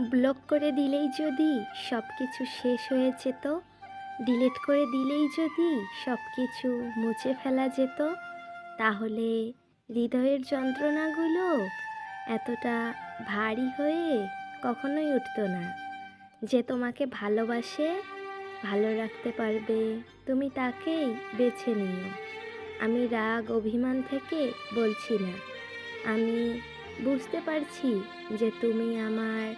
Block করে দিলেই যদি সব কিছু শেষ হয়ে যেত ডিলিট করে দিলেই যদি সব কিছু মুছে ফেলা যেত, তাহলে হৃদয়ের যন্ত্রণাগুলো এতটা ভারী হয়ে কখনোই উঠতো না। যে তোমাকে ভালোবাসে, ভালো রাখতে পারবে, তুমি তাকেই বেছে নিও। আমি রাগ, অভিমান থেকে বলছি না। আমি বুঝতে পারছি যে তুমি আমার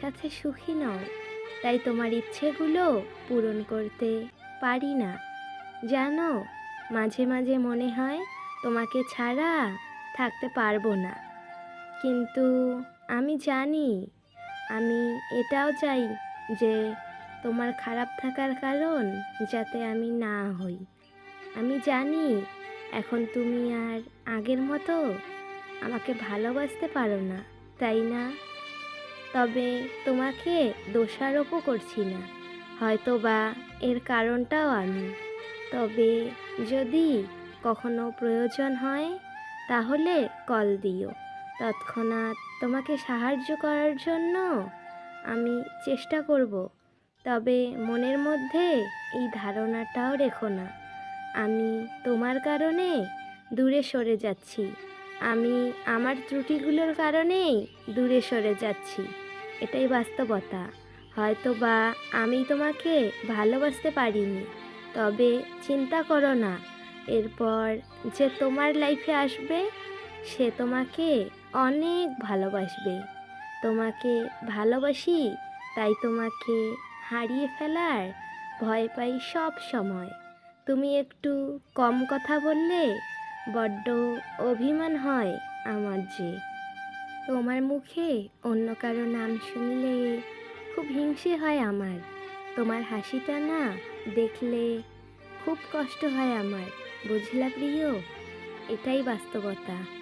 সাথে সুখী নও। তাই তোমার ইচ্ছেগুলো পূরণ করতে পারি না। জানো, মাঝে মাঝে মনে হয় তোমাকে ছাড়া থাকতে পারব না। কিন্তু আমি জানি, আমি এটাও চাই যে তোমার খারাপ থাকার কারণ যাতে আমি না হই। আমি জানি, এখন তুমি আর আগের মতো আমাকে ভালোবাসতে পারো না, তাই না? তবে তোমাকে দোষারোপও করছি না। হয়তো বা এর কারণটাও আমি। তবে যদি কখনো প্রয়োজন হয়, তাহলে কল দিও। তৎক্ষণাৎ তোমাকে সাহায্য করার জন্য আমি চেষ্টা করব। তবে মনের মধ্যে এই ধারণাটাও রেখো না। আমি তোমার কারণে দূরে সরে যাচ্ছি। আমি আমার ত্রুটিগুলোর কারণেই দূরে সরে যাচ্ছি। এটাই বাস্তবতা। হয়তো বা আমি তোমাকে ভালোবাসতে পারিনি, তবে চিন্তা করো না। এরপর যে তোমার লাইফে আসবে, সে তোমাকে অনেক ভালোবাসবে। তোমাকে ভালোবাসি, তাই তোমাকে হারিয়ে ফেলার ভয় পাই সব সময়। তুমি একটু কম কথা বললে বড্ড অভিমান হয় আমার যে। তোমার মুখে অন্য কারও নাম শুনলে খুব হিংসে হয় আমার। তোমার হাসিটা না দেখলে খুব কষ্ট হয় আমার। বুঝলা প্রিয়? এটাই বাস্তবতা।